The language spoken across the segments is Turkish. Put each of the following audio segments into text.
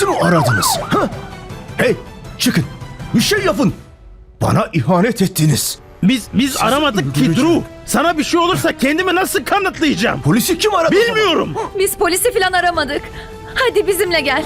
Mi aradınız? Ha? Hey! Çıkın! Bir şey yapın! Bana ihanet ettiniz. Biz biz Sizi aramadık ki öldüreceğim. Drew. Sana bir şey olursa kendimi nasıl kanıtlayacağım? Polisi kim aradı? Bilmiyorum. Biz polisi falan aramadık. Hadi bizimle gel.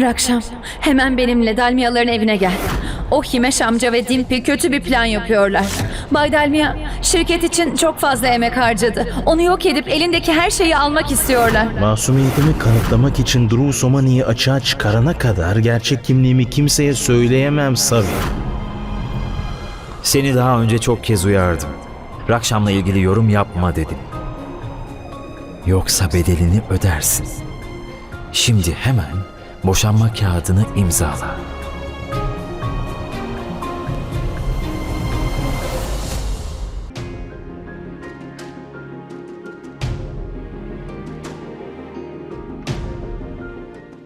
Rakşam, hemen benimle Dalmiyaların evine gel. O Himeş amca ve Dimpi kötü bir plan yapıyorlar. Bay Dalmiya, şirket için çok fazla emek harcadı. Onu yok edip elindeki her şeyi almak istiyorlar. Masumiyetimi kanıtlamak için Drew Somani'yi açığa çıkarana kadar gerçek kimliğimi kimseye söyleyemem Savi. Seni daha önce çok kez uyardım. Rakşam'la ilgili yorum yapma dedim. Yoksa bedelini ödersin. Şimdi hemen boşanma kağıdını imzala.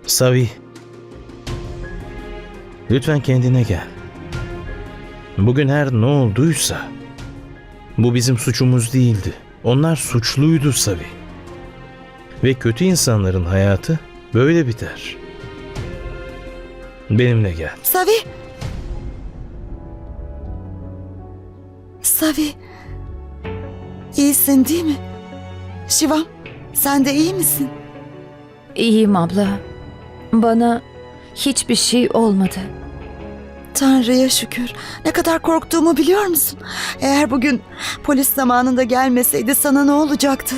Savi. Lütfen kendine gel. Bugün her ne olduysa bu bizim suçumuz değildi. Onlar suçluydu Savi. Ve kötü insanların hayatı böyle biter. Benimle gel. Savi. Savi. İyisin değil mi? Şivam, sen de iyi misin? İyiyim abla. Bana hiçbir şey olmadı. Tanrı'ya şükür. Ne kadar korktuğumu biliyor musun? Eğer bugün polis zamanında gelmeseydi sana ne olacaktı?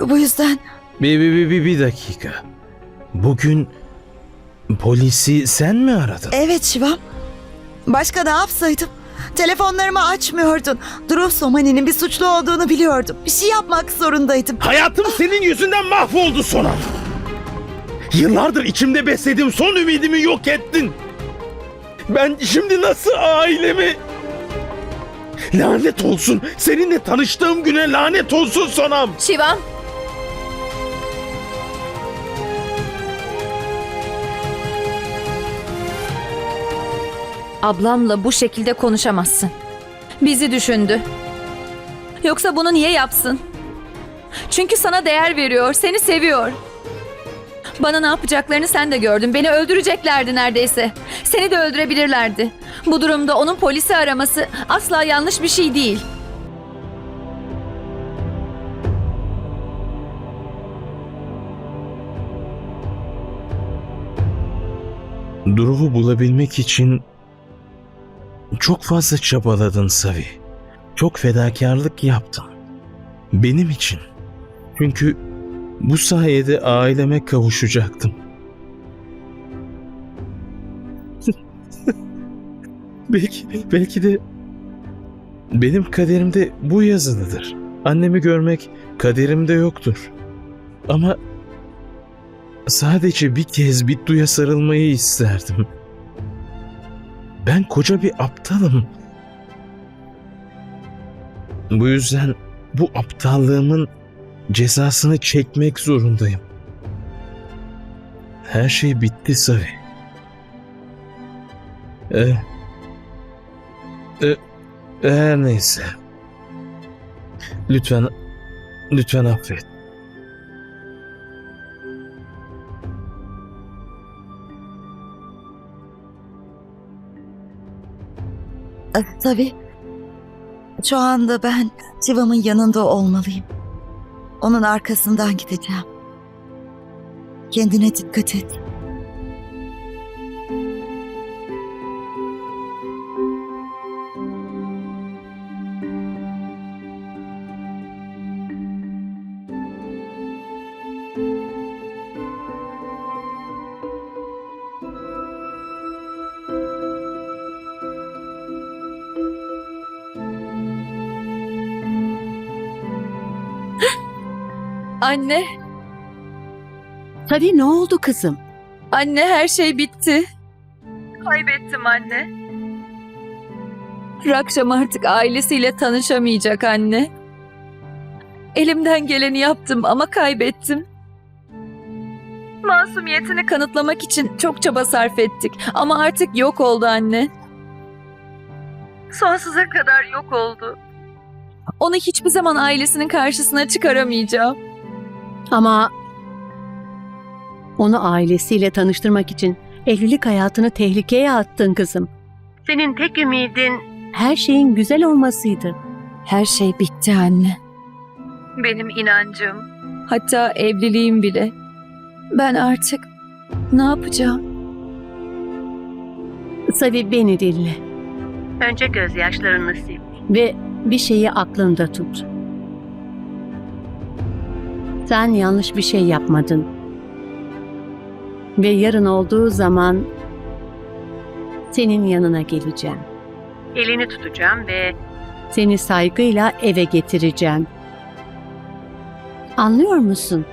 Bu yüzden Bir, bir, bir, bir, bir dakika. Bugün polisi sen mi aradın? evet Şivam. Başka ne yapsaydım? Telefonlarımı açmıyordun. Drew Somani'nin bir suçlu olduğunu biliyordum. Bir şey yapmak zorundaydım. Hayatım senin yüzünden mahvoldu Sonam. Yıllardır içimde beslediğim son ümidimi yok ettin. Ben şimdi nasıl ailemi... Lanet olsun. Seninle tanıştığım güne lanet olsun Sonam. Şivam. Ablamla bu şekilde konuşamazsın. Bizi düşündü. Yoksa bunu niye yapsın? Çünkü sana değer veriyor, seni seviyor. Bana ne yapacaklarını sen de gördün. Beni öldüreceklerdi neredeyse. Seni de öldürebilirlerdi. Bu durumda onun polisi araması asla yanlış bir şey değil. Drew'u bulabilmek için çok fazla çabaladın Savi. Çok fedakarlık yaptın. Benim için. Çünkü bu sayede aileme kavuşacaktım. belki, belki de benim kaderimde bu yazılıdır. Annemi görmek kaderimde yoktur. Ama Sadece bir kez Bittu'ya sarılmayı isterdim. Ben koca bir aptalım. Bu yüzden bu aptallığımın cezasını çekmek zorundayım. Her şey bitti Savi. E, e, her neyse. Lütfen, lütfen affet. Tabii. Şu anda ben Şivam'ın yanında olmalıyım. Onun arkasından gideceğim. Kendine dikkat et. Anne, Tabii ne oldu kızım? anne her şey bitti. Kaybettim anne. Rakşam artık ailesiyle tanışamayacak anne. Elimden geleni yaptım ama kaybettim. Masumiyetini kanıtlamak için çok çaba sarf ettik ama artık yok oldu anne. Sonsuza kadar yok oldu. Onu hiçbir zaman ailesinin karşısına çıkaramayacağım. Ama onu ailesiyle tanıştırmak için evlilik hayatını tehlikeye attın kızım. Senin tek ümidin her şeyin güzel olmasıydı. Her şey bitti anne. Benim inancım, hatta evliliğim bile. Ben artık ne yapacağım? Savi beni dinle. Önce gözyaşlarını sil. Ve bir şeyi aklında tut. Sen yanlış bir şey yapmadın. Ve yarın olduğu zaman senin yanına geleceğim. Elini tutacağım ve seni saygıyla eve getireceğim. Anlıyor musun?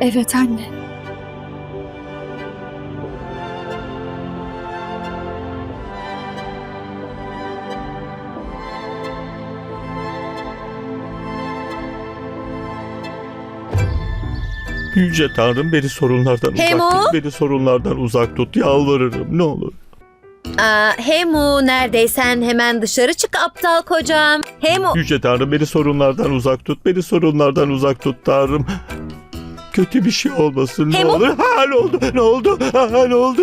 Evet anne. Yüce Tanrım beni sorunlardan Hemo? uzak tut. Beni sorunlardan uzak tut. Yalvarırım ne olur. Aa, Hemu neredeysen hemen dışarı çık aptal kocam. Hemu Yüce Tanrım beni sorunlardan uzak tut. Beni sorunlardan uzak tut Tanrım. Kötü bir şey olmasın ne Hemo? olur. Ha ne oldu? Ne oldu? Ha ne oldu?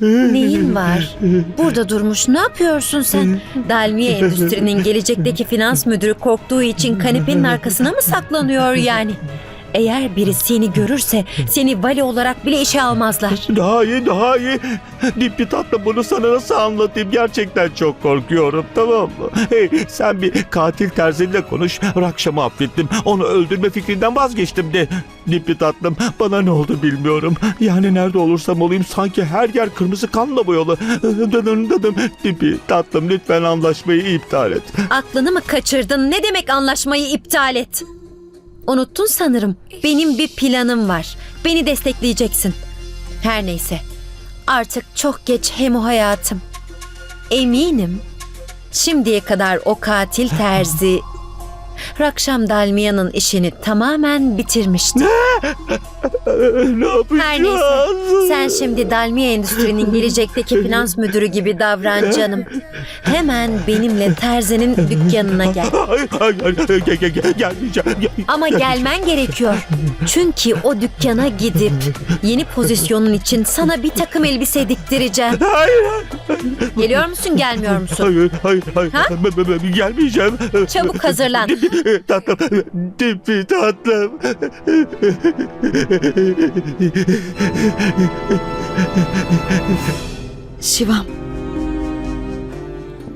neyin var? Burada durmuş ne yapıyorsun sen? Dalmiye Endüstri'nin gelecekteki finans müdürü korktuğu için kanepenin arkasına mı saklanıyor yani? Eğer biri seni görürse seni vali olarak bile işe almazlar. Daha iyi daha iyi. Dipli tatlı bunu sana nasıl anlatayım? Gerçekten çok korkuyorum tamam mı? Hey sen bir katil terziyle konuş. Rakşam'ı affettim. Onu öldürme fikrinden vazgeçtim de. Dipli tatlım bana ne oldu bilmiyorum. Yani nerede olursam olayım sanki her yer kırmızı kanla boyalı. Dıdım dıdım. Dipli tatlım lütfen anlaşmayı iptal et. Aklını mı kaçırdın? Ne demek anlaşmayı iptal et? Unuttun sanırım. Benim bir planım var. Beni destekleyeceksin. Her neyse. Artık çok geç Hemo hayatım. Eminim. Şimdiye kadar o katil terzi Rakşam Dalmia'nın işini tamamen bitirmişti. ne yapacağız? Her neyse. Sen şimdi Dalmia Endüstri'nin gelecekteki finans müdürü gibi davran canım. Hemen benimle terzinin dükkanına gel. Hayır hayır hayır gel, gel, gel, gelmeyeceğim. Gel- Ama gelmen gerekiyor. Çünkü o dükkana gidip yeni pozisyonun için sana bir takım elbise diktireceğim. Hayır Geliyor musun gelmiyor musun? hayır hayır hayır. Ha? Ben- ben- ben Gelmeyeceğim. Çabuk hazırlan. Tatlım. Dipi tatlım. Şivam.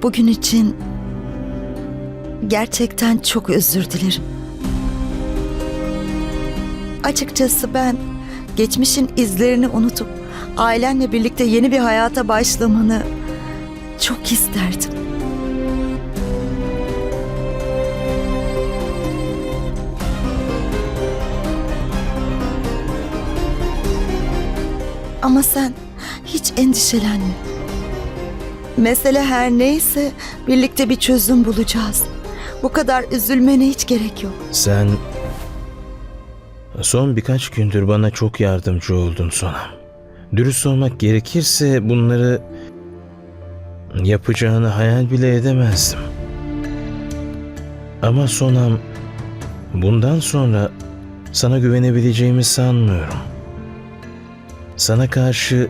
Bugün için gerçekten çok özür dilerim. Açıkçası ben geçmişin izlerini unutup ailenle birlikte yeni bir hayata başlamanı çok isterdim. Ama sen hiç endişelenme. Mesele her neyse birlikte bir çözüm bulacağız. Bu kadar üzülmene hiç gerek yok. Sen son birkaç gündür bana çok yardımcı oldun Sona. Dürüst olmak gerekirse bunları yapacağını hayal bile edemezdim. Ama Sonam bundan sonra sana güvenebileceğimi sanmıyorum. Sana karşı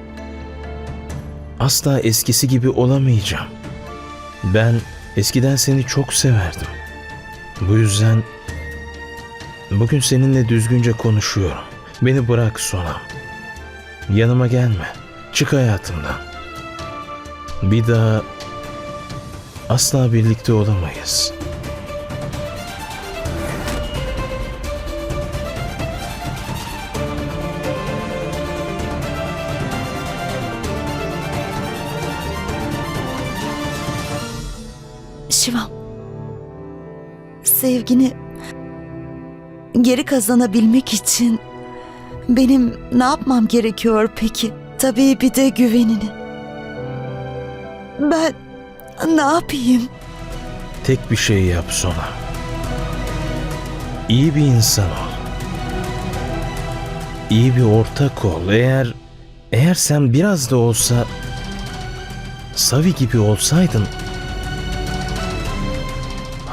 asla eskisi gibi olamayacağım. Ben eskiden seni çok severdim. Bu yüzden bugün seninle düzgünce konuşuyorum. Beni bırak Sonam. Yanıma gelme. Çık hayatımdan. Bir daha asla birlikte olamayız. Şivam. Sevgini geri kazanabilmek için benim ne yapmam gerekiyor peki? Tabii bir de güvenini. Ben ne yapayım? Tek bir şey yap Sona. İyi bir insan ol. İyi bir ortak ol. Eğer eğer sen biraz da olsa Savi gibi olsaydın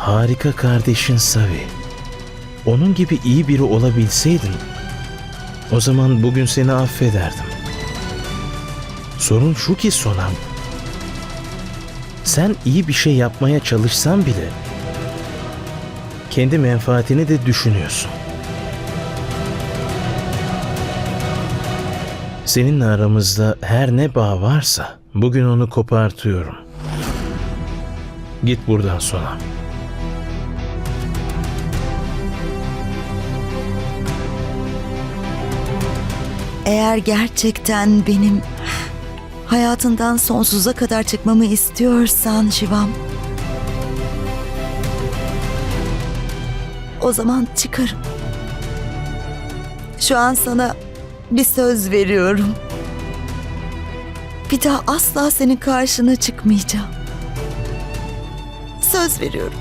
harika kardeşin Savi. Onun gibi iyi biri olabilseydin o zaman bugün seni affederdim. Sorun şu ki Sonam. Sen iyi bir şey yapmaya çalışsan bile kendi menfaatini de düşünüyorsun. Seninle aramızda her ne bağ varsa bugün onu kopartıyorum. Git buradan sonra. Eğer gerçekten benim hayatından sonsuza kadar çıkmamı istiyorsan Şivam. O zaman çıkarım. Şu an sana bir söz veriyorum. Bir daha asla senin karşına çıkmayacağım. Söz veriyorum.